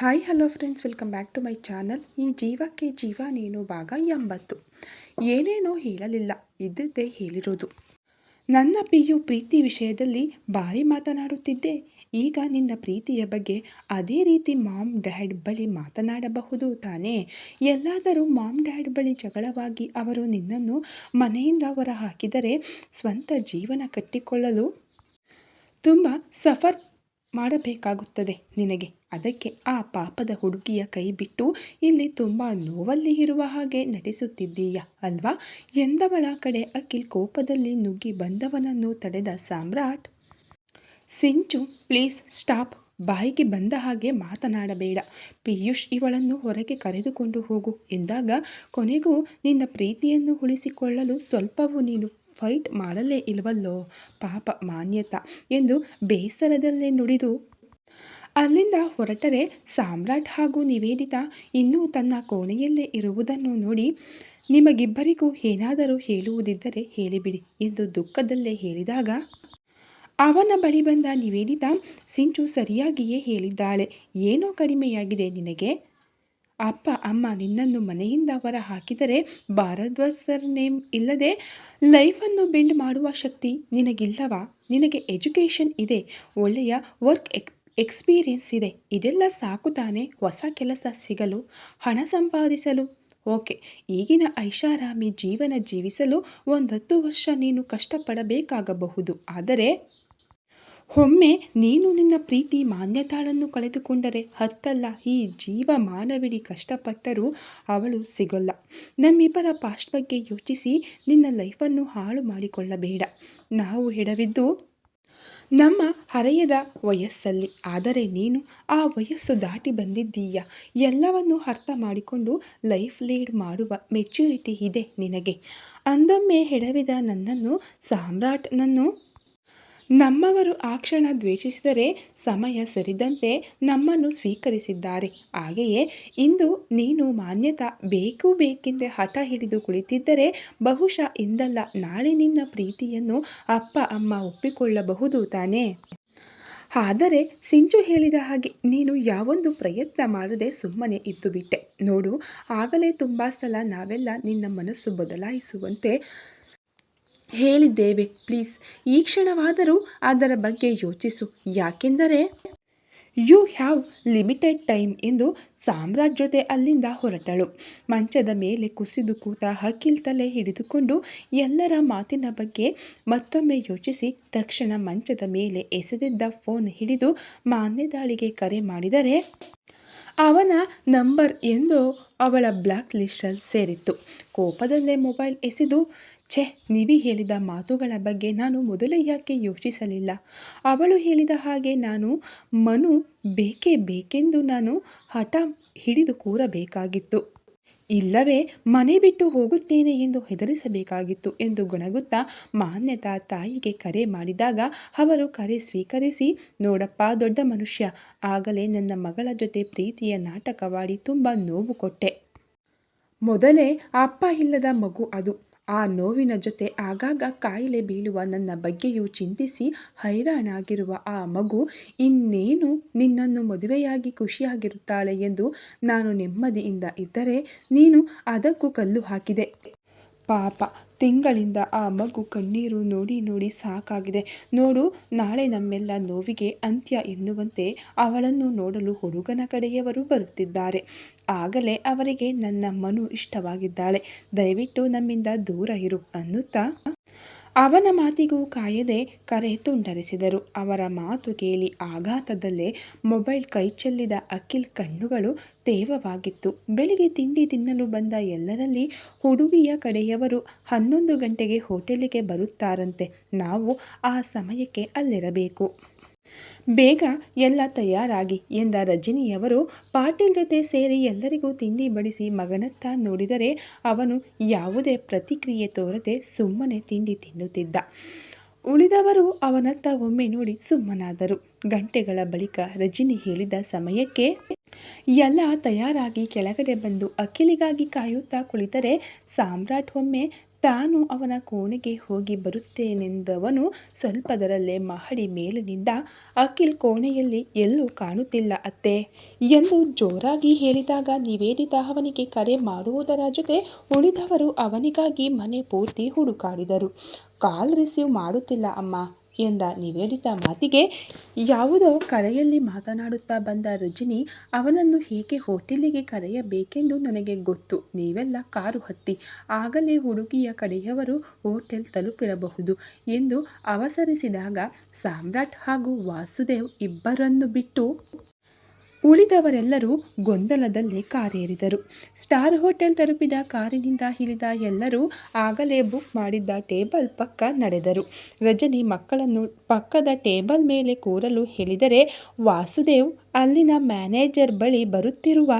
Hi hello friends welcome back to my channel ಈ ಜೀವಕ್ಕೆ ಜೀವ ನೀನು ಭಾಗ ಎಂಬತ್ತು. ಏನೇನೋ ಹೇಳಲಿಲ್ಲ. ಇದ್ದದ್ದೇ ಹೇಳಿರೋದು. ನನ್ನ ಪಿಯು ಪ್ರೀತಿ ವಿಷಯದಲ್ಲಿ ಭಾರಿ ಮಾತನಾಡುತ್ತಿದ್ದೆ. ಈಗ ನಿನ್ನ ಪ್ರೀತಿಯ ಬಗ್ಗೆ ಅದೇ ರೀತಿ ಮಾಮ್ ಡ್ಯಾಡ್ ಬಳಿ ಮಾತನಾಡಬಹುದು ತಾನೇ? ಎಲ್ಲಾದರೂ ಮಾಮ್ ಡ್ಯಾಡ್ ಬಳಿ ಜಗಳವಾಗಿ ಅವರು ನಿನ್ನನ್ನು ಮನೆಯಿಂದ ಹೊರ ಹಾಕಿದರೆ ಸ್ವಂತ ಜೀವನ ಕಟ್ಟಿಕೊಳ್ಳಲು ತುಂಬ ಸಫರ್ ಮಾಡಬೇಕಾಗುತ್ತದೆ ನಿನಗೆ. ಅದಕ್ಕೆ ಆ ಪಾಪದ ಹುಡುಗಿಯ ಕೈ ಬಿಟ್ಟು, ಇಲ್ಲಿ ತುಂಬ ನೋವಲ್ಲಿ ಇರುವ ಹಾಗೆ ನಟಿಸುತ್ತಿದ್ದೀಯ ಅಲ್ವಾ? ಎಂದವಳ ಕಡೆ ಅಖಿಲ್ ಕೋಪದಲ್ಲಿ ನುಗ್ಗಿ ಬಂದವನನ್ನು ತಡೆದ ಸಾಮ್ರಾಟ್? ಸಿಂಚು, ಪ್ಲೀಸ್ ಸ್ಟಾಪ್. ಬಾಯಿಗೆ ಬಂದ ಹಾಗೆ ಮಾತನಾಡಬೇಡ. ಪಿಯೂಷ್ ಇವಳನ್ನು ಹೊರಗೆ ಕರೆದುಕೊಂಡು ಹೋಗು. ಎಂದಾಗ, ಕೊನೆಗೂ ನಿನ್ನ ಪ್ರೀತಿಯನ್ನು ಉಳಿಸಿಕೊಳ್ಳಲು ಸ್ವಲ್ಪವೂ ನೀನು ಫೈಟ್ ಮಾಡಲೇ ಇಲ್ವಲ್ಲೋ? ಪಾಪ ಮಾನ್ಯತಾ ಎಂದು ಬೇಸರದಲ್ಲೇ ನುಡಿದು ಅಲ್ಲಿಂದ ಹೊರಟರೆ ಸಾಮ್ರಾಟ್ ಹಾಗೂ ನಿವೇದಿತ ಇನ್ನೂ ತನ್ನ ಕೋಣೆಯಲ್ಲೇ ಇರುವುದನ್ನು ನೋಡಿ ನಿಮಗಿಬ್ಬರಿಗೂ ಏನಾದರೂ ಹೇಳುವುದಿದ್ದರೆ ಹೇಳಿಬಿಡಿ ಎಂದು ದುಃಖದಲ್ಲೇ ಹೇಳಿದಾಗ, ಅವನ ಬಳಿ ಬಂದ ನಿವೇದಿತ, ಸಿಂಚು ಸರಿಯಾಗಿಯೇ ಹೇಳಿದ್ದಾಳೆ, ಏನೋ ಕಡಿಮೆಯಾಗಿದೆ ನಿನಗೆ? ಅಪ್ಪ, ಅಮ್ಮ ನಿನ್ನನ್ನು ಮನೆಯಿಂದ ಹೊರ ಹಾಕಿದರೆ ಭಾರದ್ವಾಜ್ ಸರ್ ನೇಮ್ ಇಲ್ಲದೆ ಲೈಫನ್ನು ಬಿಲ್ಡ್ ಮಾಡುವ ಶಕ್ತಿ ನಿನಗಿಲ್ಲವಾ? ನಿನಗೆ ಎಜುಕೇಷನ್ ಇದೆ, ಒಳ್ಳೆಯ ವರ್ಕ್ ಎಕ್ ಎಕ್ಸ್ಪೀರಿಯನ್ಸ್ ಇದೆ. ಇದೆಲ್ಲ ಸಾಕು ತಾನೆ. ಹೊಸ ಕೆಲಸ ಸಿಗಲು, ಹಣ ಸಂಪಾದಿಸಲು. ಓಕೆ ಈಗಿನ ಐಷಾರಾಮಿ ಜೀವನ ಜೀವಿಸಲು ಒಂದತ್ತು ವರ್ಷ ನೀನು ಕಷ್ಟಪಡಬೇಕಾಗಬಹುದು. ಆದರೆ, ಒಮ್ಮೆ ನೀನು ನಿನ್ನ ಪ್ರೀತಿ ಮಾನ್ಯತಾಳನ್ನು ಕಳೆದುಕೊಂಡರೆ ಹತ್ತಲ್ಲ, ಈ ಜೀವ ಮಾನವಿಡಿ ಕಷ್ಟಪಟ್ಟರೂ ಅವಳು ಸಿಗೋಲ್ಲ. ನಮ್ಮಿಬ್ಬರ ಪಾಸ್ಟ್ ಬಗ್ಗೆ ಯೋಚಿಸಿ ನಿನ್ನ ಲೈಫನ್ನು ಹಾಳು ಮಾಡಿಕೊಳ್ಳಬೇಡ. ನಾವು ಎಡವಿದ್ದು ನಮ್ಮ ಹರೆಯದ ವಯಸ್ಸಲ್ಲಿ. ಆದರೆ ನೀನು ಆ ವಯಸ್ಸು ದಾಟಿ ಬಂದಿದ್ದೀಯ? ಎಲ್ಲವನ್ನು ಅರ್ಥ ಮಾಡಿಕೊಂಡು ಲೈಫ್ ಲೀಡ್ ಮಾಡುವ ಮೆಚ್ಯೂರಿಟಿ ಇದೆ ನಿನಗೆ. ಅಂದೊಮ್ಮೆ ಹೆಡವಿದ ನನ್ನನ್ನು, ಸಾಮ್ರಾಟ್ನನ್ನು ನಮ್ಮವರು ಆ ಕ್ಷಣ ದ್ವೇಷಿಸಿದರೆ ಸಮಯ ಸರಿದಂತೆ ನಮ್ಮನ್ನು ಸ್ವೀಕರಿಸಿದ್ದಾರೆ. ಹಾಗೆಯೇ ಇಂದು ನೀನು ಮಾನ್ಯತಾ ಬೇಕು ಬೇಕೆಂದೇ ಹಠ ಹಿಡಿದು ಕುಳಿತಿದ್ದರೆ ಬಹುಶಃ ಇಂದಲ್ಲ ನಾಳೆ ನಿನ್ನ ಪ್ರೀತಿಯನ್ನು ಅಪ್ಪ, ಅಮ್ಮ ಒಪ್ಪಿಕೊಳ್ಳಬಹುದು ತಾನೇ? ಆದರೆ ಸಿಂಚು ಹೇಳಿದ ಹಾಗೆ ನೀನು ಯಾವೊಂದು ಪ್ರಯತ್ನ ಮಾಡದೆ ಸುಮ್ಮನೆ ಇದ್ದು ಬಿಟ್ಟೆ ನೋಡು, ಆಗಲೇ ತುಂಬ ಸಲ ನಾವೆಲ್ಲ ನಿನ್ನ ಮನಸ್ಸು ಬದಲಾಯಿಸುವಂತೆ ಹೇಳಿದ್ದೇವೆ. ಪ್ಲೀಸ್, ಈ ಕ್ಷಣವಾದರೂ ಅದರ ಬಗ್ಗೆ ಯೋಚಿಸು. ಯಾಕೆಂದರೆ ಯು ಹ್ಯಾವ್ ಲಿಮಿಟೆಡ್ ಟೈಮ್ ಎಂದು ಸಾಮ್ರಾಜ್ಯತೆ ಅಲ್ಲಿಂದ ಹೊರಟಳು. ಮಂಚದ ಮೇಲೆ ಕುಸಿದು ಕೂತ ಹಕ್ಕಿಲ್ ತಲೆ ಹಿಡಿದುಕೊಂಡು ಎಲ್ಲರ ಮಾತಿನ ಬಗ್ಗೆ ಮತ್ತೊಮ್ಮೆ ಯೋಚಿಸಿ ತಕ್ಷಣ ಮಂಚದ ಮೇಲೆ ಎಸೆದಿದ್ದ ಫೋನ್ ಹಿಡಿದು ಮಾನ್ಯದಾಳಿಗೆ ಕರೆ ಮಾಡಿದರೆ ಅವನ ನಂಬರ್ ಎಂದು ಅವಳ ಬ್ಲ್ಯಾಕ್ ಲಿಸ್ಟಲ್ಲಿ ಸೇರಿತ್ತು. ಕೋಪದಲ್ಲೇ ಮೊಬೈಲ್ ಎಸೆದು ಛೆ, ನಿವಿ ಹೇಳಿದ ಮಾತುಗಳ ಬಗ್ಗೆ ನಾನು ಮೊದಲೇ ಯಾಕೆ ಯೋಚಿಸಲಿಲ್ಲ? ಅವಳು ಹೇಳಿದ ಹಾಗೆ ನಾನು, ಮನು ಬೇಕೇ ಬೇಕೆಂದು ನಾನು ಹಠ ಹಿಡಿದು ಕೂರಬೇಕಾಗಿತ್ತು. ಇಲ್ಲವೇ, ಮನೆ ಬಿಟ್ಟು ಹೋಗುತ್ತೇನೆ ಎಂದು ಹೆದರಿಸಬೇಕಾಗಿತ್ತು ಎಂದು ಗೊಣಗುತ್ತಾ ಮಾನ್ಯತಾ ತಾಯಿಗೆ ಕರೆ ಮಾಡಿದಾಗ ಅವರು ಕರೆ ಸ್ವೀಕರಿಸಿ, ನೋಡಪ್ಪ ದೊಡ್ಡ ಮನುಷ್ಯ, ಆಗಲೇ ನನ್ನ ಮಗಳ ಜೊತೆ ಪ್ರೀತಿಯ ನಾಟಕವಾಡಿ ತುಂಬ ನೋವು ಕೊಟ್ಟೆ. ಮೊದಲೇ ಅಪ್ಪ ಇಲ್ಲದ ಮಗು ಅದು. ಆ ನೋವಿನ ಜೊತೆ ಆಗಾಗ ಕಾಯಿಲೆ ಬೀಳುವ ನನ್ನ ಬಗ್ಗೆಯೂ ಚಿಂತಿಸಿ ಹೈರಾಣಾಗಿರುವ ಆ ಮಗು ಇನ್ನೇನು ನಿನ್ನನ್ನು ಮದುವೆಯಾಗಿ ಖುಷಿಯಾಗಿರುತ್ತಾಳೆ ಎಂದು ನಾನು ನೆಮ್ಮದಿಯಿಂದ ಇದ್ದರೆ ನೀನು ಅದಕ್ಕೂ ಕಲ್ಲು ಹಾಕಿದೆ. ಪಾಪ, ತಿಂಗಳಿಂದ ಆ ಮಗು ಕಣ್ಣೀರು ನೋಡಿ ನೋಡಿ ಸಾಕಾಗಿದೆ. ನೋಡು, ನಾಳೆ ನಮ್ಮೆಲ್ಲ ನೋವಿಗೆ ಅಂತ್ಯ ಎನ್ನುವಂತೆ ಅವಳನ್ನು ನೋಡಲು ಹುಡುಗನ ಕಡೆಯವರು ಬರುತ್ತಿದ್ದಾರೆ. ಆಗಲೇ ಅವರಿಗೆ ನನ್ನ ಮನು ಇಷ್ಟವಾಗಿದ್ದಾಳೆ. ದಯವಿಟ್ಟು ನಮ್ಮಿಂದ ದೂರ ಇರು ಅನ್ನುತ್ತಾ ಅವನ ಮಾತಿಗೂ ಕಾಯದೆ ಕರೆ ತುಂಡರಿಸಿದರು. ಅವರ ಮಾತು ಕೇಳಿ ಆಘಾತದಲ್ಲೇ ಮೊಬೈಲ್ ಕೈ ಚೆಲ್ಲಿದ ಅಖಿಲ್ ಕಣ್ಣುಗಳು ತೇವವಾಗಿತ್ತು. ಬೆಳಿಗ್ಗೆ ತಿಂಡಿ ತಿನ್ನಲು ಬಂದ ಎಲ್ಲರಲ್ಲಿ ಹುಡುಗಿಯ ಕಡೆಯವರು ಹನ್ನೊಂದು ಗಂಟೆಗೆ ಹೋಟೆಲಿಗೆ ಬರುತ್ತಾರಂತೆ. ನಾವು ಆ ಸಮಯಕ್ಕೆ ಅಲ್ಲಿರಬೇಕು. ಬೇಗ ಎಲ್ಲ ತಯಾರಾಗಿ ಎಂದ ರಜನಿಯವರು ಪಾಟೀಲ್ ಜೊತೆ ಸೇರಿ ಎಲ್ಲರಿಗೂ ತಿಂಡಿ ಬಡಿಸಿ ಮಗನತ್ತ ನೋಡಿದರೆ ಅವನು ಯಾವುದೇ ಪ್ರತಿಕ್ರಿಯೆ ತೋರದೆ ಸುಮ್ಮನೆ ತಿಂಡಿ ತಿನ್ನುತ್ತಿದ್ದ. ಉಳಿದವರು ಅವನತ್ತ ಒಮ್ಮೆ ನೋಡಿ ಸುಮ್ಮನಾದರು. ಗಂಟೆಗಳ ಬಳಿಕ ರಜಿನಿ ಹೇಳಿದ ಸಮಯಕ್ಕೆ ಎಲ್ಲ ತಯಾರಾಗಿ ಕೆಳಗಡೆ ಬಂದು ಅಖಿಲಿಗಾಗಿ ಕಾಯುತ್ತಾ ಕುಳಿತರೆ ಸಾಮ್ರಾಟ್ ಒಮ್ಮೆ ತಾನು ಅವನ ಕೋಣೆಗೆ ಹೋಗಿ ಬರುತ್ತೇನೆಂದವನು ಸ್ವಲ್ಪದರಲ್ಲೇ ಮಹಡಿ ಮೇಲಿನಿಂದ ಅಖಿಲ್ ಕೋಣೆಯಲ್ಲಿ ಎಲ್ಲೂ ಕಾಣುತ್ತಿಲ್ಲ ಅತ್ತೆ. ಎಂದು ಜೋರಾಗಿ ಹೇಳಿದಾಗ ನಿವೇದಿತಾ ಅವನಿಗೆ ಕರೆ ಮಾಡುವುದರ ಜೊತೆ ಉಳಿದವರು ಅವನಿಗಾಗಿ ಮನೆ ಪೂರ್ತಿ ಹುಡುಕಾಡಿದರು. ಕಾಲ್ ರಿಸೀವ್ ಮಾಡುತ್ತಿಲ್ಲ ಅಮ್ಮ. ಎಂದ ನಿವೇದಿತ ಮಾತಿಗೆ ಯಾವುದೋ ಕರೆಯಲ್ಲಿ ಮಾತನಾಡುತ್ತಾ ಬಂದ ರಜನಿ, ಅವನನ್ನು ಹೇಗೆ ಹೋಟೆಲಿಗೆ ಕರೆಯಬೇಕೆಂದು ನನಗೆ ಗೊತ್ತು. ನೀವೆಲ್ಲ ಕಾರು ಹತ್ತಿ, ಆಗಲೇ ಹುಡುಗಿಯ ಕಡೆಯವರು ಹೋಟೆಲ್ ತಲುಪಿರಬಹುದು ಎಂದು ಅವಸರಿಸಿದಾಗ ಸಾಮ್ರಾಟ್ ಹಾಗೂ ವಾಸುದೇವ್ ಇಬ್ಬರನ್ನು ಬಿಟ್ಟು ಉಳಿದವರೆಲ್ಲರೂ ಗೊಂದಲದಲ್ಲಿ ಕಾರೇರಿದರು. ಸ್ಟಾರ್ ಹೋಟೆಲ್ ತಲುಪಿದ ಕಾರಿನಿಂದ ಇಳಿದ ಎಲ್ಲರೂ ಆಗಲೇ ಬುಕ್ ಮಾಡಿದ್ದ ಟೇಬಲ್ ಪಕ್ಕ ನಡೆದರು. ರಜನಿ ಮಕ್ಕಳನ್ನು ಪಕ್ಕದ ಟೇಬಲ್ ಮೇಲೆ ಕೂರಲು ಹೇಳಿದರೆ, ವಾಸುದೇವ್, ಅಲ್ಲಿನ ಮ್ಯಾನೇಜರ್ ಬಳಿ ಬರುತ್ತಿರುವ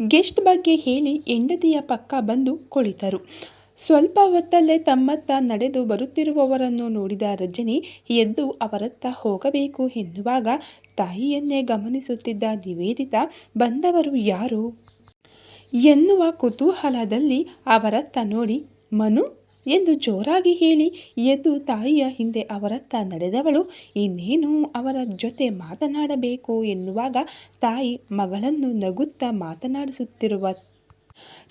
ಗೆಸ್ಟ್ ಬಗ್ಗೆ ಹೇಳಿ, ಹೆಂಡತಿಯ ಪಕ್ಕ ಬಂದು ಕುಳಿತರು. ಸ್ವಲ್ಪ ಹೊತ್ತಲ್ಲೇ ತಮ್ಮತ್ತ ನಡೆದು ಬರುತ್ತಿರುವವರನ್ನು ನೋಡಿದ ರಜನಿ ಎದ್ದು ಅವರತ್ತ ಹೋಗಬೇಕು ಎನ್ನುವಾಗ ತಾಯಿಯನ್ನೇ ಗಮನಿಸುತ್ತಿದ್ದ ನಿವೇದಿತ, ಬಂದವರು ಯಾರು? ಎನ್ನುವ ಕುತೂಹಲದಲ್ಲಿ ಅವರತ್ತ ನೋಡಿ, ಮನು ಎಂದು ಜೋರಾಗಿ ಹೇಳಿ ಎದ್ದು ತಾಯಿಯ ಹಿಂದೆ ಅವರತ್ತ ನಡೆದವಳು, ಇನ್ನೇನು ಅವರ ಜೊತೆ ಮಾತನಾಡಬೇಕು ಎನ್ನುವಾಗ ತಾಯಿ ಮಗಳನ್ನು ನಗುತ್ತಾ ಮಾತನಾಡಿಸುತ್ತಿರುವ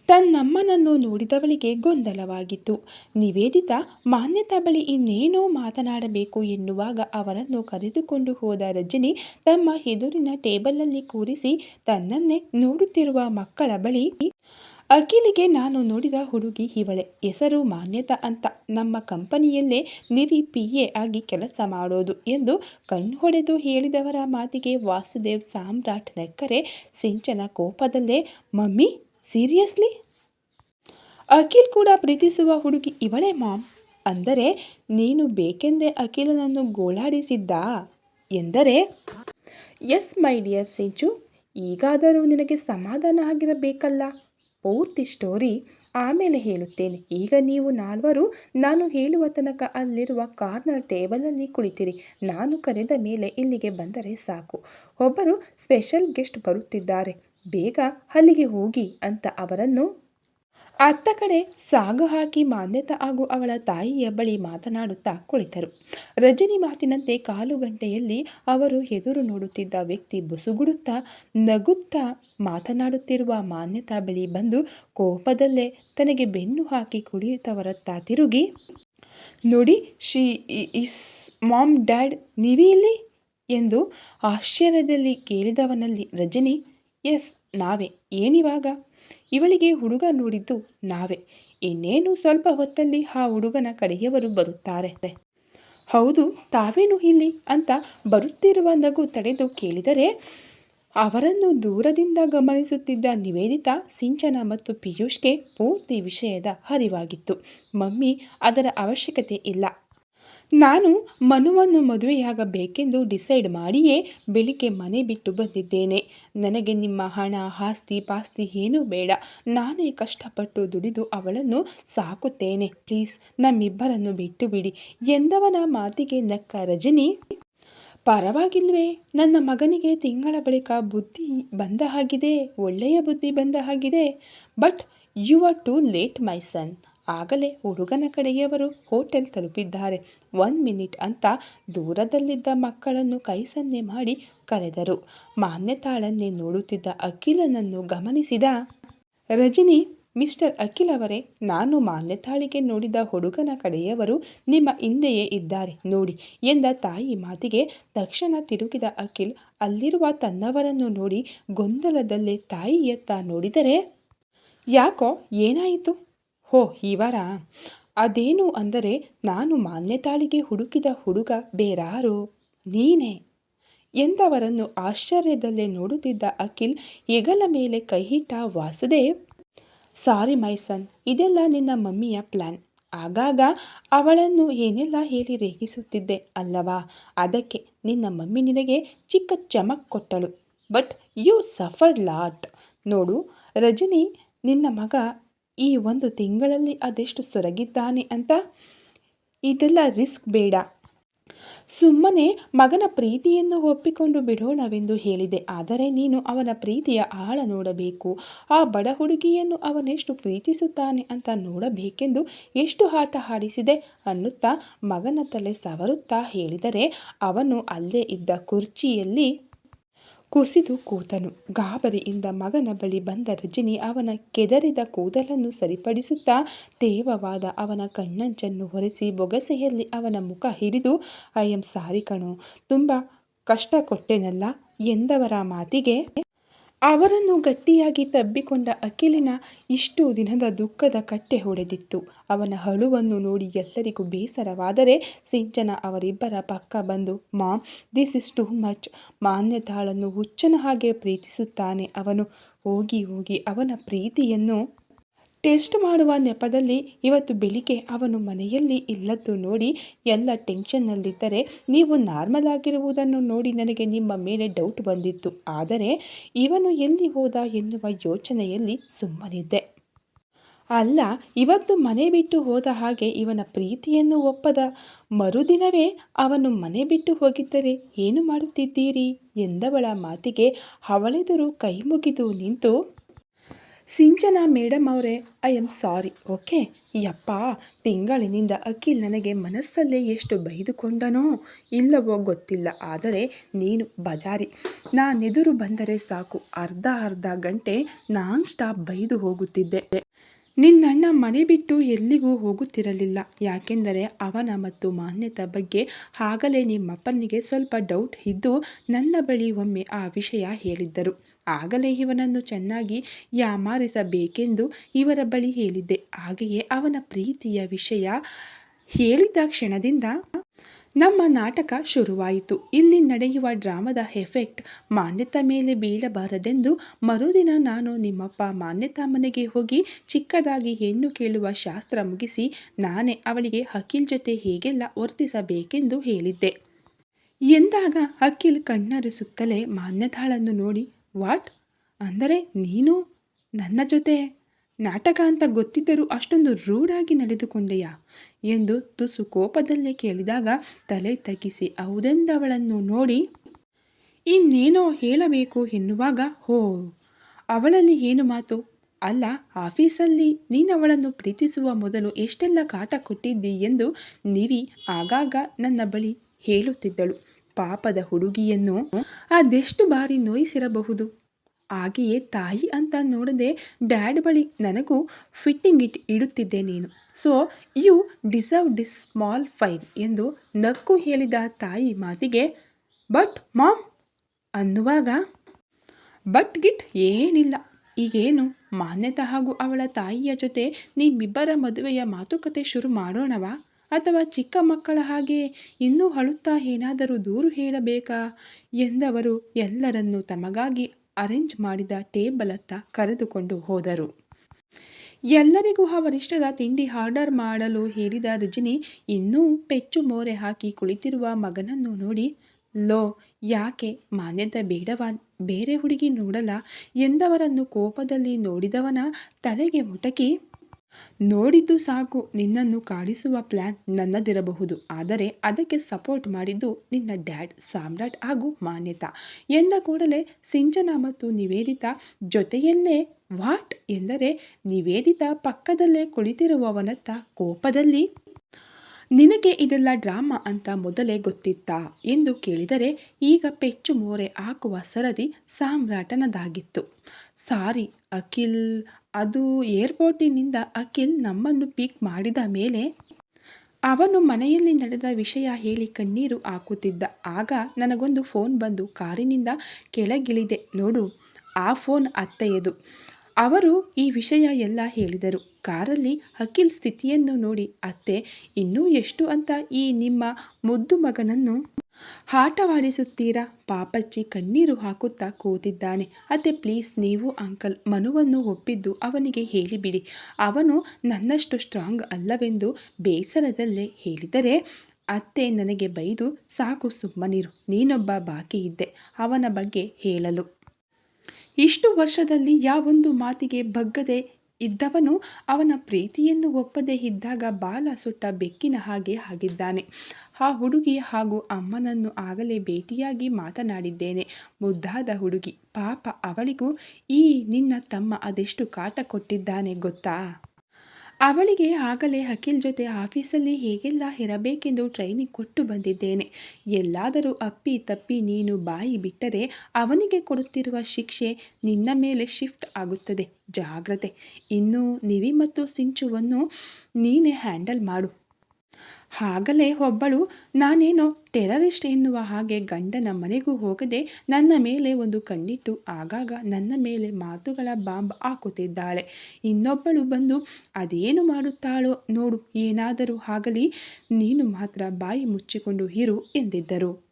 ತನ್ನಮ್ಮನನ್ನು ನೋಡಿದವಳಿಗೆ ಗೊಂದಲವಾಗಿತ್ತು. ನಿವೇದಿತ ಮಾನ್ಯತಾ ಬಳಿ ಇನ್ನೇನೋ ಮಾತನಾಡಬೇಕು ಎನ್ನುವಾಗ ಅವರನ್ನು ಕರೆದುಕೊಂಡು ಹೋದ ರಜನಿ ತಮ್ಮ ಎದುರಿನ ಟೇಬಲಲ್ಲಿ ಕೂರಿಸಿ ತನ್ನನ್ನೇ ನೋಡುತ್ತಿರುವ ಮಕ್ಕಳ ಬಳಿ, ಅಖಿಲಿಗೆ ನಾನು ನೋಡಿದ ಹುಡುಗಿ ಇವಳೆ. ಹೆಸರು ಮಾನ್ಯತಾ ಅಂತ. ನಮ್ಮ ಕಂಪನಿಯಲ್ಲೇ ನಿವಿ ಪಿ ಎ ಆಗಿ ಕೆಲಸ ಮಾಡೋದು ಎಂದು ಕಣ್ಣು ಹೊಡೆದು ಹೇಳಿದವರ ಮಾತಿಗೆ ವಾಸುದೇವ್ ಸಾಮ್ರಾಟ್ ನೆಕ್ಕರೆ ಸಿಂಚನ ಕೋಪದಲ್ಲೇ, ಮಮ್ಮಿ ಸೀರಿಯಸ್ಲಿ ಅಖಿಲ್ ಕೂಡ ಪ್ರೀತಿಸುವ ಹುಡುಗಿ ಇವಳೇ, ಮಾಮ್? ಅಂದರೆ ನೀನು ಬೇಕೆಂದೇ ಅಖಿಲನನ್ನು ಗೋಳಾಡಿಸಿದ್ದಾ? ಎಂದರೆ ಎಸ್ ಮೈ ಡಿಯರ್ ಸಿಂಚು ಈಗಾದರೂ ನಿನಗೆ ಸಮಾಧಾನ ಆಗಿರಬೇಕಲ್ಲ? ಪೂರ್ತಿ ಸ್ಟೋರಿ ಆಮೇಲೆ ಹೇಳುತ್ತೇನೆ. ಈಗ ನೀವು ನಾಲ್ವರು, ನಾನು ಹೇಳುವ ತನಕ ಅಲ್ಲಿರುವ ಕಾರ್ನರ್ ಟೇಬಲಲ್ಲಿ ಕುಳಿತಿರಿ. ನಾನು ಕರೆದ ಮೇಲೆ ಇಲ್ಲಿಗೆ ಬಂದರೆ ಸಾಕು. ಒಬ್ಬರು ಸ್ಪೆಷಲ್ ಗೆಸ್ಟ್ ಬರುತ್ತಿದ್ದಾರೆ. ಬೇಗ ಅಲ್ಲಿಗೆ ಹೋಗಿ ಅಂತ ಅವರನ್ನು ಅತ್ತ ಕಡೆ ಸಾಗು ಹಾಕಿ ಮಾನ್ಯತಾ ಹಾಗೂ ಅವಳ ತಾಯಿಯ ಬಳಿ ಮಾತನಾಡುತ್ತಾ ಕುಳಿತರು. ರಜನಿ ಮಾತಿನಂತೆ ಕಾಲು ಗಂಟೆಯಲ್ಲಿ ಅವರು ಎದುರು ನೋಡುತ್ತಿದ್ದ ವ್ಯಕ್ತಿ ಬುಸುಗುಡುತ್ತಾ ನಗುತ್ತಾ ಮಾತನಾಡುತ್ತಿರುವ ಮಾನ್ಯತಾ ಬಳಿ ಬಂದು ಕೋಪದಲ್ಲೇ ತನಗೆ ಬೆನ್ನು ಹಾಕಿ ಕುಡಿಯುತ್ತವರತ್ತ ತಿರುಗಿ, ನೋಡಿ ಶಿ ಇಸ್ ಮಾಮ್ ಡ್ಯಾಡ್ ನೀವೇ ಇಲ್ಲಿ? ಎಂದು ಆಶ್ಚರ್ಯದಲ್ಲಿ ಕೇಳಿದವನಲ್ಲಿ ರಜನಿ ಎಸ್, ನಾವೇ, ಏನಿವಾಗ? ಇವಳಿಗೆ ಹುಡುಗ ನೋಡಿದ್ದು ನಾವೇ. ಇನ್ನೇನು ಸ್ವಲ್ಪ ಹೊತ್ತಲ್ಲಿ ಆ ಹುಡುಗನ ಕಡೆಯವರು ಬರುತ್ತಾರೆ. ಹೌದು, ತಾವೇನು ಇಲ್ಲಿ? ಅಂತ ಬರುತ್ತಿರುವ ನಗು ತಡೆದು ಕೇಳಿದರೆ, ಅವರನ್ನು ದೂರದಿಂದ ಗಮನಿಸುತ್ತಿದ್ದ ನಿವೇದಿತ, ಸಿಂಚನ ಮತ್ತು ಪಿಯೂಷ್ಗೆ ಪೂರ್ತಿ ವಿಷಯದ ಅರಿವಾಗಿತ್ತು. ಮಮ್ಮಿ ಅದರ ಅವಶ್ಯಕತೆ ಇಲ್ಲ. ನಾನು ಮನುವನ್ನು ಮದುವೆಯಾಗಬೇಕೆಂದು ಡಿಸೈಡ್ ಮಾಡಿಯೇ ಬೆಳಿಗ್ಗೆ ಮನೆ ಬಿಟ್ಟು ಬಂದಿದ್ದೇನೆ. ನನಗೆ ನಿಮ್ಮ ಹಣ, ಆಸ್ತಿ, ಪಾಸ್ತಿ ಏನೂ ಬೇಡ. ನಾನೇ ಕಷ್ಟಪಟ್ಟು ದುಡಿದು ಅವಳನ್ನು ಸಾಕುತ್ತೇನೆ. ಪ್ಲೀಸ್, ನಮ್ಮಿಬ್ಬರನ್ನು ಬಿಟ್ಟು ಬಿಡಿ ಎಂದವನ ಮಾತಿಗೆ ನಕ್ಕ ರಜನಿ, ಪರವಾಗಿಲ್ವೇ, ನನ್ನ ಮಗನಿಗೆ ತಿಂಗಳ ಬಳಿಕ ಬುದ್ಧಿ ಬಂದ ಹಾಗಿದೆ, ಒಳ್ಳೆಯ ಬುದ್ಧಿ ಬಂದ ಹಾಗಿದೆ. But, you are too late my son. ಆಗಲೇ ಹುಡುಗನ ಕಡೆಯವರು ಹೋಟೆಲ್ ತಲುಪಿದ್ದಾರೆ. ಒನ್ ಮಿನಿಟ್ ಅಂತ ದೂರದಲ್ಲಿದ್ದ ಮಕ್ಕಳನ್ನು ಕೈ ಸನ್ನೆ ಮಾಡಿ ಕರೆದರು. ಮಾನ್ಯತಾಳನ್ನೇ ನೋಡುತ್ತಿದ್ದ ಅಖಿಲನನ್ನು ಗಮನಿಸಿದ ರಜನಿ, ಮಿಸ್ಟರ್ ಅಖಿಲ್ ಅವರೇ, ನಾನು ಮಾನ್ಯತಾಳಿಗೆ ನೋಡಿದ ಹುಡುಗನ ಕಡೆಯವರು ನಿಮ್ಮ ಹಿಂದೆಯೇ ಇದ್ದಾರೆ. ನೋಡಿ, ಎಂದ ತಾಯಿ ಮಾತಿಗೆ ತಕ್ಷಣ ತಿರುಗಿದ ಅಖಿಲ್, ಅಲ್ಲಿರುವ ತನ್ನವರನ್ನು ನೋಡಿ ಗೊಂದಲದಲ್ಲೇ ತಾಯಿಯತ್ತ ನೋಡಿದರೆ? ಯಾಕೋ, ಏನಾಯಿತು? ಹೋ ಇವರ ಅದೇನು ಅಂದರೆ, ನಾನು ಮಾನ್ಯತಾಳಿಗೆ ಹುಡುಕಿದ ಹುಡುಗ ಬೇರಾರು? ನೀನೇ. ಎಂದವರನ್ನು ಆಶ್ಚರ್ಯದಲ್ಲೇ ನೋಡುತ್ತಿದ್ದ ಅಖಿಲ್ ಹೆಗಲ ಮೇಲೆ ಕೈಹಿಟ್ಟ, ವಾಸುದೇವ್, ಸಾರಿ ಮೈಸನ್ ಇದೆಲ್ಲ ನಿನ್ನ ಮಮ್ಮಿಯ ಪ್ಲ್ಯಾನ್ ಆಗಾಗ ಅವಳನ್ನು ಏನೆಲ್ಲ ಹೇಳಿ ರೇಗಿಸುತ್ತಿದ್ದೆ ಅಲ್ಲವಾ? ಅದಕ್ಕೆ ನಿನ್ನ ಮಮ್ಮಿ ನಿನಗೆ ಚಿಕ್ಕ ಚಮಕ್ ಕೊಟ್ಟಳು. But you suffer lot. ನೋಡು, ರಜನಿ ನಿನ್ನ ಮಗ ಈ ಒಂದು ತಿಂಗಳಲ್ಲಿ ಅದೆಷ್ಟು ಸೊರಗಿದ್ದಾನೆ ಅಂತ? ಇದೆಲ್ಲ ರಿಸ್ಕ್ ಬೇಡ. ಸುಮ್ಮನೆ ಮಗನ ಪ್ರೀತಿಯನ್ನು ಒಪ್ಪಿಕೊಂಡು ಬಿಡೋಣವೆಂದು ಹೇಳಿದೆ. ಆದರೆ ನೀನು ಅವನ ಪ್ರೀತಿಯ ಆಳ ನೋಡಬೇಕು. ಆ ಬಡ ಹುಡುಗಿಯನ್ನು ಅವನೆಷ್ಟು ಪ್ರೀತಿಸುತ್ತಾನೆ ಅಂತ ನೋಡಬೇಕೆಂದು ಎಷ್ಟು ಆಟ ಆಡಿಸಿದೆ ಅನ್ನುತ್ತಾ ಮಗನ ತಲೆ ಸವರುತ್ತಾ ಹೇಳಿದರೆ ಅವನು ಅಲ್ಲೇ ಇದ್ದ ಕುರ್ಚಿಯಲ್ಲಿ ಕುಸಿದು ಕೂತನು. ಗಾಬರಿಯಿಂದ ಮಗನ ಬಳಿ ಬಂದ ರಜಿನಿ ಅವನ ಕೆದರಿದ ಕೂದಲನ್ನು ಸರಿಪಡಿಸುತ್ತಾ ತೇವವಾದ ಅವನ ಕಣ್ಣಂಚನ್ನು ಹೊರಿಸಿ ಬೊಗಸೆಯಲ್ಲಿ ಅವನ ಮುಖ ಹಿಡಿದು ಐ ಎಂ ಸಾರಿ ಕಣೋ, ತುಂಬ ಕಷ್ಟ ಕೊಟ್ಟೆನಲ್ಲ ಎಂದವರ ಮಾತಿಗೆ ಅವರನ್ನು ಗಟ್ಟಿಯಾಗಿ ತಬ್ಬಿಕೊಂಡ ಅಖಿಲಿನ ಇಷ್ಟು ದಿನದ ದುಃಖದ ಕಟ್ಟೆ ಹೊಡೆದಿತ್ತು. ಅವನ ಅಳುವನ್ನು ನೋಡಿ ಎಲ್ಲರಿಗೂ ಬೇಸರವಾದರೆ ಸಿಂಚನ ಅವರಿಬ್ಬರ ಪಕ್ಕ ಬಂದು, mom this is too much ಮಾನ್ಯತಾಳನ್ನು ಹುಚ್ಚನ ಹಾಗೆ ಪ್ರೀತಿಸುತ್ತಾನೆ. ಅವನು ಹೋಗಿ ಹೋಗಿ ಅವನ ಪ್ರೀತಿಯನ್ನು ಟೆಸ್ಟ್ ಮಾಡುವ ನೆಪದಲ್ಲಿ ಇವತ್ತು ಬೆಳಿಗ್ಗೆ ಅವನು ಮನೆಯಲ್ಲಿ ಇಲ್ಲದ್ದು ನೋಡಿ ಎಲ್ಲ ಟೆನ್ಷನ್ನಲ್ಲಿದ್ದರೆ ನೀವು ನಾರ್ಮಲ್ ಆಗಿರುವುದನ್ನು ನೋಡಿ ನನಗೆ ನಿಮ್ಮ ಮೇಲೆ ಡೌಟ್ ಬಂದಿತ್ತು. ಆದರೆ ಇವನು ಎಲ್ಲಿ ಹೋದ ಎನ್ನುವ ಯೋಚನೆಯಲ್ಲಿ ಸುಮ್ಮನಿದ್ದೆ. ಅಲ್ಲ, ಇವತ್ತು ಮನೆ ಬಿಟ್ಟು ಹೋದ ಹಾಗೆ ಇವನ ಪ್ರೀತಿಯನ್ನು ಒಪ್ಪದ. ಮರುದಿನವೇ ಅವನು ಮನೆ ಬಿಟ್ಟು ಹೋಗಿದ್ದರೆ ಏನು ಮಾಡುತ್ತಿದ್ದೀರಿ? ಎಂದವಳ ಮಾತಿಗೆ ಅವಳೆದುರು ಕೈ ಮುಗಿದು ನಿಂತು ಸಿಂಚನ ಮೇಡಮ್ ಅವರೇ ಐ ಆಮ್ ಸಾರಿ ಓಕೆ ಯಪ್ಪ, ತಿಂಗಳಿನಿಂದ ಅಖಿಲ್ ನನಗೆ ಮನಸ್ಸಲ್ಲೇ ಎಷ್ಟು ಬೈದುಕೊಂಡನೋ ಇಲ್ಲವೋ ಗೊತ್ತಿಲ್ಲ, ಆದರೆ ನೀನು ಬಜಾರಿ. ನಾನೆದುರು ಬಂದರೆ ಸಾಕು, ಅರ್ಧ ಅರ್ಧ ಗಂಟೆ ನಾನ್ ಸ್ಟಾಪ್ ಬೈದು ಹೋಗುತ್ತಿದ್ದೆ. ನಿನ್ನಣ್ಣ ಮನೆ ಬಿಟ್ಟು ಎಲ್ಲಿಗೂ ಹೋಗುತ್ತಿರಲಿಲ್ಲ. ಯಾಕೆಂದರೆ ಅವನ ಮತ್ತು ಮಾನ್ಯತ ಬಗ್ಗೆ ಆಗಲೇ ನಿಮ್ಮಪ್ಪನಿಗೆ ಸ್ವಲ್ಪ ಡೌಟ್ ಇದ್ದು ನನ್ನ ಬಳಿ ಒಮ್ಮೆ ಆ ವಿಷಯ ಹೇಳಿದ್ದರು. ಆಗಲೇ ಇವನನ್ನು ಚೆನ್ನಾಗಿ ಯಾಮಾರಿಸಬೇಕೆಂದು ಇವರ ಬಳಿ ಹೇಳಿದ್ದೆ. ಹಾಗೆಯೇ ಅವನ ಪ್ರೀತಿಯ ವಿಷಯ ಹೇಳಿದ ಕ್ಷಣದಿಂದ ನಮ್ಮ ನಾಟಕ ಶುರುವಾಯಿತು. ಇಲ್ಲಿ ನಡೆಯುವ ಡ್ರಾಮದ ಎಫೆಕ್ಟ್ ಮಾನ್ಯತಾ ಮೇಲೆ ಬೀಳಬಾರದೆಂದು ಮರುದಿನ ನಾನು ನಿಮ್ಮಪ್ಪ ಮಾನ್ಯತಾ ಮನೆಗೆ ಹೋಗಿ ಚಿಕ್ಕದಾಗಿ ಹೆಣ್ಣು ಕೇಳುವ ಶಾಸ್ತ್ರ ಮುಗಿಸಿ ನಾನೇ ಅವಳಿಗೆ ಅಖಿಲ್ ಜೊತೆ ಹೇಗೆಲ್ಲ ವರ್ತಿಸಬೇಕೆಂದು ಹೇಳಿದ್ದೆ. ಎಂದಾಗ ಅಖಿಲ್ ಕಣ್ಣರಿಸುತ್ತಲೇ ಮಾನ್ಯತಾಳನ್ನು ನೋಡಿ, ವಾಟ್? ಅಂದರೆ ನೀನು ನನ್ನ ಜೊತೆ ನಾಟಕ ಅಂತ ಗೊತ್ತಿದ್ದರೂ ಅಷ್ಟೊಂದು ರೂಢಾಗಿ ನಡೆದುಕೊಂಡೆಯಾ? ಎಂದು ತುಸು ಕೋಪದಲ್ಲೇ ಕೇಳಿದಾಗ ತಲೆ ತಗ್ಗಿಸಿ ಹೌದೆಂದವಳನ್ನು ನೋಡಿ? ಇನ್ನೇನೋ ಹೇಳಬೇಕು ಎನ್ನುವಾಗ, ಹೋ, ಅವಳಲ್ಲಿ ಏನು ಮಾತು? ಅಲ್ಲ, ಆಫೀಸಲ್ಲಿ ನೀನವಳನ್ನು ಪ್ರೀತಿಸುವ ಮೊದಲು ಎಷ್ಟೆಲ್ಲ ಕಾಟ ಕೊಟ್ಟಿದ್ದಿ? ಎಂದು ನಿವಿ ಆಗಾಗ ನನ್ನ ಬಳಿ ಹೇಳುತ್ತಿದ್ದಳು. ಪಾಪದ ಹುಡುಗಿಯನ್ನು ಅದೆಷ್ಟು ಬಾರಿ ನೋಯಿಸಿರಬಹುದು? ಹಾಗೆಯೇ ತಾಯಿ ಅಂತ ನೋಡದೆ ಡ್ಯಾಡ್ ಬಳಿ ನನಗೂ ಫಿಟ್ಟಿಂಗ್ ಇಟ್ ಇಡುತ್ತಿದ್ದೆ ನೀನು. So, you deserve this small fine ಎಂದು ನಕ್ಕು ಹೇಳಿದ ತಾಯಿ ಮಾತಿಗೆ, ಬಟ್ ಮಾಮ್ ಅನ್ನುವಾಗ, ಬಟ್ ಗಿಟ್ ಏನಿಲ್ಲ. ಈಗೇನು? ಮಾನ್ಯತ ಹಾಗೂ ಅವಳ ತಾಯಿಯ ಜೊತೆ ನಿಮ್ಮಿಬ್ಬರ ಮದುವೆಯ ಮಾತುಕತೆ ಶುರು ಮಾಡೋಣವಾ? ಅಥವಾ ಚಿಕ್ಕ ಮಕ್ಕಳ ಹಾಗೆ ಇನ್ನೂ ಅಳುತ್ತಾ ಏನಾದರೂ ದೂರು ಹೇಳಬೇಕಾ? ಎಂದವರು ಎಲ್ಲರನ್ನೂ ತಮಗಾಗಿ ಅರೇಂಜ್ ಮಾಡಿದ ಟೇಬಲತ್ತ ಕರೆದುಕೊಂಡು ಹೋದರು. ಎಲ್ಲರಿಗೂ ಅವರಿಷ್ಟದ ತಿಂಡಿ ಆರ್ಡರ್ ಮಾಡಲು ಹೇಳಿದ ರಜನಿ ಇನ್ನೂ ಪೆಚ್ಚು ಮೋರೆ ಹಾಕಿ ಕುಳಿತಿರುವ ಮಗನನ್ನು ನೋಡಿ, ಲೋ, ಯಾಕೆ ಮಾನ್ಯತೆ ಬೇಡವ, ಬೇರೆ ಹುಡುಗಿ ನೋಡಲ್ಲ, ಎಂದವರನ್ನು ಕೋಪದಲ್ಲಿ ನೋಡಿದವನ ತಲೆಗೆ ಮುಟಕಿ ನೋಡಿದ್ದು ಸಾಕು, ನಿನ್ನನ್ನು ಕಾಡಿಸುವ ಪ್ಲ್ಯಾನ್ ನನ್ನದಿರಬಹುದು. ಆದರೆ ಅದಕ್ಕೆ ಸಪೋರ್ಟ್ ಮಾಡಿದ್ದು ನಿನ್ನ ಡ್ಯಾಡ್, ಸಾಮ್ರಾಟ್ ಹಾಗೂ ಮಾನ್ಯತಾ. ಎಂದ ಕೂಡಲೇ ಸಿಂಚನ ಮತ್ತು ನಿವೇದಿತ ಜೊತೆಯಲ್ಲೇ ವಾಟ್ ಎಂದರೆ ನಿವೇದಿತ ಪಕ್ಕದಲ್ಲೇ ಕುಳಿತಿರುವವನತ್ತ ಕೋಪದಲ್ಲಿ? ನಿನಗೆ ಇದೆಲ್ಲ ಡ್ರಾಮಾ ಅಂತ ಮೊದಲೇ ಗೊತ್ತಿತ್ತಾ ಎಂದು ಕೇಳಿದರೆ ಈಗ ಪೆಚ್ಚು ಮೋರೆ ಹಾಕುವ ಸರದಿ ಸಾಮ್ರಾಟನದಾಗಿತ್ತು. ಸಾರಿ, ಅಖಿಲ್ ಅದು ಏರ್ಪೋರ್ಟಿನಿಂದ ಅಖಿಲ್ ನಮ್ಮನ್ನು ಪಿಕ್ ಮಾಡಿದ ಮೇಲೆ ಅವನು ಮನೆಯಲ್ಲಿ ನಡೆದ ವಿಷಯ ಹೇಳಿ ಕಣ್ಣೀರು ಹಾಕುತ್ತಿದ್ದ. ಆಗ ನನಗೊಂದು ಫೋನ್ ಬಂದು ಕಾರಿನಿಂದ ಕೆಳಗಿಳಿದೆ. ನೋಡು, ಆ ಫೋನ್ ಅತ್ತೆಯದು. ಅವರು ಈ ವಿಷಯ ಎಲ್ಲ ಹೇಳಿದರು. ಕಾರಲ್ಲಿ ಅಖಿಲ್ ಸ್ಥಿತಿಯನ್ನು ನೋಡಿ, ಅತ್ತೆ, ಇನ್ನೂ ಎಷ್ಟು ಅಂತ ಈ ನಿಮ್ಮ ಮುದ್ದು ಮಗನನ್ನು ಆಟವಾಡಿಸುತ್ತೀರಾ ಪಾಪಚ್ಚಿ ಕಣ್ಣೀರು ಹಾಕುತ್ತಾ ಕೂತಿದ್ದಾನೆ. ಅತ್ತೆ ಪ್ಲೀಸ್ ನೀವು ಅಂಕಲ್, ಮನುವನ್ನು ಒಪ್ಪಿದ್ದು ಅವನಿಗೆ ಹೇಳಿಬಿಡಿ. ಅವನು ನನ್ನಷ್ಟು ಸ್ಟ್ರಾಂಗ್ ಅಲ್ಲವೆಂದು ಬೇಸರದಲ್ಲೇ ಹೇಳಿದರೆ, ಅತ್ತೆ ನನಗೆ ಬೈದು ಸಾಕು ಸುಮ್ಮನಿರು. ನೀನೊಬ್ಬ ಬಾಕಿ ಇದ್ದೆ. ಅವನ ಬಗ್ಗೆ ಹೇಳಲು. ಇಷ್ಟು ವರ್ಷದಲ್ಲಿ ಯಾವೊಂದು ಮಾತಿಗೆ ಬಗ್ಗದೆ ಇದ್ದವನು ಅವನ ಪ್ರೀತಿಯನ್ನು ಒಪ್ಪದೇ ಇದ್ದಾಗ ಬಾಲ ಸುಟ್ಟ ಬೆಕ್ಕಿನ ಹಾಗೆ ಆಗಿದ್ದಾನೆ. ಆ ಹುಡುಗಿ ಹಾಗೂ ಅಮ್ಮನನ್ನು ಆಗಲೇ ಭೇಟಿಯಾಗಿ ಮಾತನಾಡಿದ್ದೇನೆ. ಮುದ್ದಾದ ಹುಡುಗಿ, ಪಾಪ ಅವಳಿಗೂ ಈ ನಿನ್ನ ತಮ್ಮ ಅದೆಷ್ಟು ಕಾಟ ಕೊಟ್ಟಿದ್ದಾನೆ ಗೊತ್ತಾ? ಅವಳಿಗೆ ಆಗಲೇ ಅಖಿಲ್ ಜೊತೆ ಆಫೀಸಲ್ಲಿ ಹೇಗೆಲ್ಲ ಇರಬೇಕೆಂದು ಟ್ರೈನಿಂಗ್ ಕೊಟ್ಟು ಬಂದಿದ್ದೇನೆ. ಎಲ್ಲಾದರೂ ಅಪ್ಪಿ ತಪ್ಪಿ ನೀನು ಬಾಯಿ ಬಿಟ್ಟರೆ ಅವನಿಗೆ ಕೊಡುತ್ತಿರುವ ಶಿಕ್ಷೆ ನಿನ್ನ ಮೇಲೆ ಶಿಫ್ಟ್ ಆಗುತ್ತದೆ. ಜಾಗ್ರತೆ. ಇನ್ನು ನಿವಿ ಮತ್ತು ಸಿಂಚುವನ್ನು ನೀನೇ ಹ್ಯಾಂಡಲ್ ಮಾಡು. ಆಗಲೇ ಒಬ್ಬಳು, ನಾನೇನೋ ಟೆರರಿಸ್ಟ್ ಎನ್ನುವ ಹಾಗೆ ಗಂಡನ ಮನೆಗೂ ಹೋಗದೆ ನನ್ನ ಮೇಲೆ ಒಂದು ಕಣ್ಣಿಟ್ಟು ಆಗಾಗ ನನ್ನ ಮೇಲೆ ಮಾತುಗಳ ಬಾಂಬ್ ಹಾಕುತ್ತಿದ್ದಾಳೆ. ಇನ್ನೊಬ್ಬಳು ಬಂದು, ಅದೇನು ಮಾಡುತ್ತಾಳೋ ನೋಡು, ಏನಾದರೂ ಆಗಲಿ ನೀನು ಮಾತ್ರ ಬಾಯಿ ಮುಚ್ಚಿಕೊಂಡು ಇರು ಎಂದಿದ್ದರು.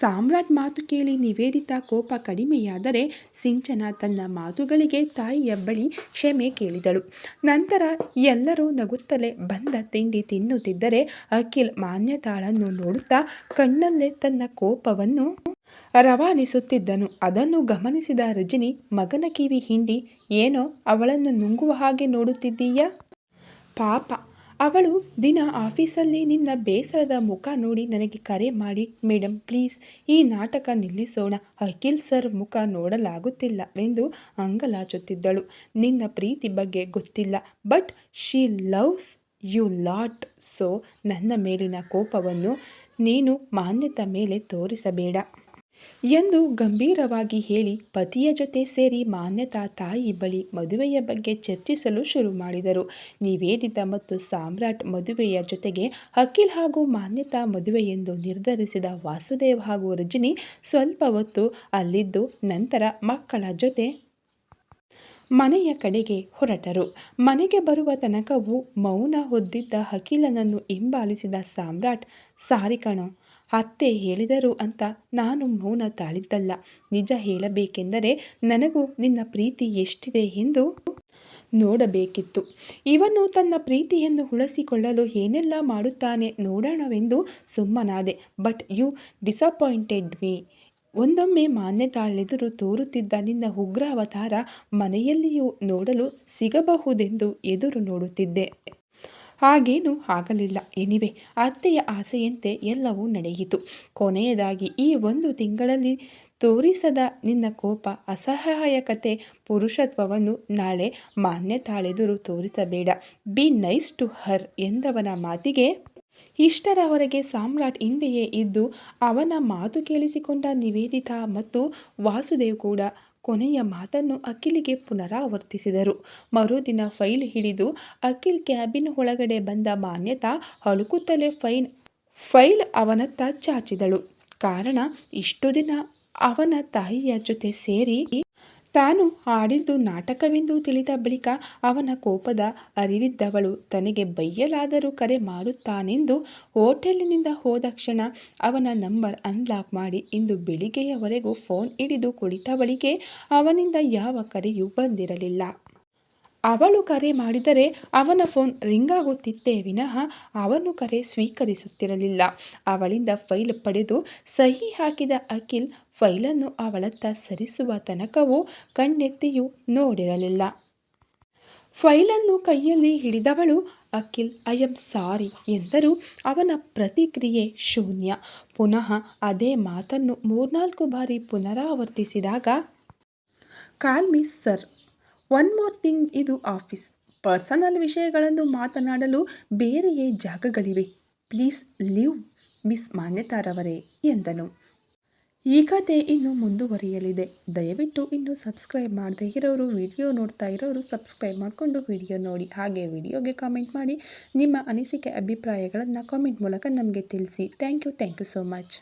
ಸಾಮ್ರಾಟ್ ಮಾತು ಕೇಳಿ ನಿವೇದಿತ ಕೋಪ ಕಡಿಮೆಯಾದರೆ ಸಿಂಚನ ತನ್ನ ಮಾತುಗಳಿಗೆ ತಾಯಿಯ ಬಳಿ ಕ್ಷಮೆ ಕೇಳಿದಳು. ನಂತರ ಎಲ್ಲರೂ ನಗುತ್ತಲೇ ಬಂದ ತಿಂಡಿ ತಿನ್ನುತ್ತಿದ್ದರೆ ಅಖಿಲ್ ಮಾನ್ಯತಾಳನ್ನು ನೋಡುತ್ತಾ ಕಣ್ಣಲ್ಲೇ ತನ್ನ ಕೋಪವನ್ನು ರವಾನಿಸುತ್ತಿದ್ದನು. ಅದನ್ನು ಗಮನಿಸಿದ ರಜನಿ, ಮಗನ ಕಿವಿ ಹಿಂಡಿ, ಏನೋ ಅವಳನ್ನು ನುಂಗುವ ಹಾಗೆ ನೋಡುತ್ತಿದ್ದೀಯಾ? ಪಾಪ ಅವಳು ದಿನ ಆಫೀಸಲ್ಲಿ ನಿನ್ನ ಬೇಸರದ ಮುಖ ನೋಡಿ ನನಗೆ ಕರೆ ಮಾಡಿ ಮೇಡಮ್ ಪ್ಲೀಸ್, ಈ ನಾಟಕ ನಿಲ್ಲಿಸೋಣ. ಅಖಿಲ್ ಸರ್ ಮುಖ ನೋಡಲಾಗುತ್ತಿಲ್ಲ ಎಂದು ಅಂಗಲಾಚುತ್ತಿದ್ದಳು. ನಿನ್ನ ಪ್ರೀತಿ ಬಗ್ಗೆ ಗೊತ್ತಿಲ್ಲ, but she loves you lot, so ನನ್ನ ಮೇಲಿನ ಕೋಪವನ್ನು ನೀನು ಮಾನ್ಯತ ಮೇಲೆ ತೋರಿಸಬೇಡ. ಎಂದು ಗಂಭೀರವಾಗಿ ಹೇಳಿ ಪತಿಯ ಜೊತೆ ಸೇರಿ ಮಾನ್ಯತಾ ತಾಯಿ ಬಳಿ ಮದುವೆಯ ಬಗ್ಗೆ ಚರ್ಚಿಸಲು ಶುರು ಮಾಡಿದರು. ನಿವೇದಿತ ಮತ್ತು ಸಾಮ್ರಾಟ್ ಮದುವೆಯ ಜೊತೆಗೆ ಅಖಿಲ್ ಹಾಗೂ ಮಾನ್ಯತಾ ಮದುವೆ ಎಂದು ನಿರ್ಧರಿಸಿದ ವಾಸುದೇವ್ ಹಾಗೂ ರಜನಿ ಸ್ವಲ್ಪ ಹೊತ್ತು ಅಲ್ಲಿದ್ದು ನಂತರ ಮಕ್ಕಳ ಜೊತೆ ಮನೆಯ ಕಡೆಗೆ ಹೊರಟರು. ಮನೆಗೆ ಬರುವ ತನಕವೂ ಮೌನ ಹೊದ್ದಿದ್ದ ಅಖಿಲನನ್ನು ಹಿಂಬಾಲಿಸಿದ ಸಾಮ್ರಾಟ್ ಸಾರಿಕಣೋ ಅತ್ತೆ ಹೇಳಿದರು ಅಂತ ನಾನು ಮೌನ ತಾಳಿದ್ದಲ್ಲ. ನಿಜ ಹೇಳಬೇಕೆಂದರೆ ನನಗೂ ನಿನ್ನ ಪ್ರೀತಿ ಎಷ್ಟಿದೆ ಎಂದು ನೋಡಬೇಕಿತ್ತು. ಇವನು ತನ್ನ ಪ್ರೀತಿಯನ್ನು ಉಳಿಸಿಕೊಳ್ಳಲು ಏನೆಲ್ಲ ಮಾಡುತ್ತಾನೆ ನೋಡೋಣವೆಂದು ಸುಮ್ಮನಾದೆ. But you disappointed me. ಒಂದೊಮ್ಮೆ ಮಾನ್ಯತಾಳೆದುರು ತೋರುತ್ತಿದ್ದ ನಿನ್ನ ಉಗ್ರ ಅವತಾರ ಮನೆಯಲ್ಲಿಯೂ ನೋಡಲು ಸಿಗಬಹುದೆಂದು ಎದುರು ನೋಡುತ್ತಿದ್ದೆ. ಹಾಗೇನೂ ಆಗಲಿಲ್ಲ. ಎನಿವೆ, ಅತ್ತೆಯ ಆಸೆಯಂತೆ ಎಲ್ಲವೂ ನಡೆಯಿತು. ಕೊನೆಯದಾಗಿ, ಈ ಒಂದು ತಿಂಗಳಲ್ಲಿ ತೋರಿಸದ ನಿನ್ನ ಕೋಪ, ಅಸಹಾಯಕತೆ, ಪುರುಷತ್ವವನ್ನು ನಾಳೆ ಮಾನ್ಯ ತಾಳೆದುರು ತೋರಿಸಬೇಡ. ಬಿ ನೈಸ್ ಟು ಹರ್ ಎಂದವನ ಮಾತಿಗೆ ಇಷ್ಟರವರೆಗೆ ಸಾಮ್ರಾಟ್ ಹಿಂದೆಯೇ ಇದ್ದು, ಅವನ ಮಾತು ಕೇಳಿಸಿಕೊಂಡ ನಿವೇದಿತಾ ಮತ್ತು ವಾಸುದೇವ್ ಕೂಡ ಕೊನೆಯ ಮಾತನ್ನು ಅಖಿಲಿಗೆ ಪುನರಾವರ್ತಿಸಿದರು. ಮರುದಿನ ಫೈಲ್ ಹಿಡಿದು ಅಖಿಲ್ ಕ್ಯಾಬಿನ್ ಒಳಗಡೆ ಬಂದ ಮಾನ್ಯತಾ ಹಳುಕುತ್ತಲೇ ಫೈನ್, ಫೈಲ್ ಅವನತ್ತ ಚಾಚಿದಳು. ಕಾರಣ ಇಷ್ಟು ದಿನ ಅವನ ತಾಯಿಯ ಜೊತೆ ಸೇರಿ ತಾನು ಹಾಡಿದ್ದು ನಾಟಕವೆಂದು ತಿಳಿದ ಬಳಿಕ ಅವನ ಕೋಪದ ಅರಿವಿದ್ದವಳು ತನಗೆ ಬೈಯಲಾದರೂ ಕರೆ ಮಾಡುತ್ತಾನೆಂದು ಹೋಟೆಲಿನಿಂದ ಹೋದ ಕ್ಷಣ ಅವನ ನಂಬರ್ ಅನ್ಲಾಕ್ ಮಾಡಿ ಇಂದು ಬೆಳಿಗ್ಗೆಯವರೆಗೂ ಫೋನ್ ಹಿಡಿದು ಕುಳಿತವಳಿಗೆ ಅವನಿಂದ ಯಾವ ಕರೆಯೂ ಬಂದಿರಲಿಲ್ಲ. ಅವಳು ಕರೆ ಮಾಡಿದರೆ ಅವನ ಫೋನ್ ರಿಂಗ್ ಆಗುತ್ತಿತ್ತೇ ವಿನಃ ಅವನು ಕರೆ ಸ್ವೀಕರಿಸುತ್ತಿರಲಿಲ್ಲ. ಅವಳಿಂದ ಫೈಲ್ ಪಡೆದು ಸಹಿ ಹಾಕಿದ ಅಖಿಲ್ ಫೈಲನ್ನು ಅವಳತ್ತ ಸರಿಸುವ ತನಕವೂ ಕಣ್ಣೆತ್ತಿಯೂ ನೋಡಿರಲಿಲ್ಲ. ಫೈಲನ್ನು ಕೈಯಲ್ಲಿ ಹಿಡಿದವಳು, ಅಖಿಲ್ ಐ ಎಂ ಸಾರಿ ಎಂದರೂ ಅವನ ಪ್ರತಿಕ್ರಿಯೆ ಶೂನ್ಯ. ಪುನಃ ಅದೇ ಮಾತನ್ನು ಮೂರ್ನಾಲ್ಕು ಬಾರಿ ಪುನರಾವರ್ತಿಸಿದಾಗ call miss sir, one more thing ಇದು ಆಫೀಸ್. ಪರ್ಸನಲ್ ವಿಷಯಗಳನ್ನು ಮಾತನಾಡಲು ಬೇರೆಯೇ ಜಾಗಗಳಿವೆ. ಪ್ಲೀಸ್ ಲೀವ್ ಮಿಸ್ ಮಾನ್ಯತಾರವರೇ ಎಂದನು. ಈ ಕತೆ ಇನ್ನು ಮುಂದುವರಿಯಲಿದೆ. ದಯವಿಟ್ಟು ಇನ್ನು ಸಬ್ಸ್ಕ್ರೈಬ್ ಮಾಡದೇ ಇರೋರು, ವಿಡಿಯೋ ನೋಡ್ತಾ ಇರೋರು ಸಬ್ಸ್ಕ್ರೈಬ್ ಮಾಡಿಕೊಂಡು ವಿಡಿಯೋ ನೋಡಿ. ಹಾಗೆ ವಿಡಿಯೋಗೆ ಕಾಮೆಂಟ್ ಮಾಡಿ. ನಿಮ್ಮ ಅನಿಸಿಕೆ, ಅಭಿಪ್ರಾಯಗಳನ್ನು ಕಾಮೆಂಟ್ ಮೂಲಕ ನಮಗೆ ತಿಳಿಸಿ. Thank you thank you so much.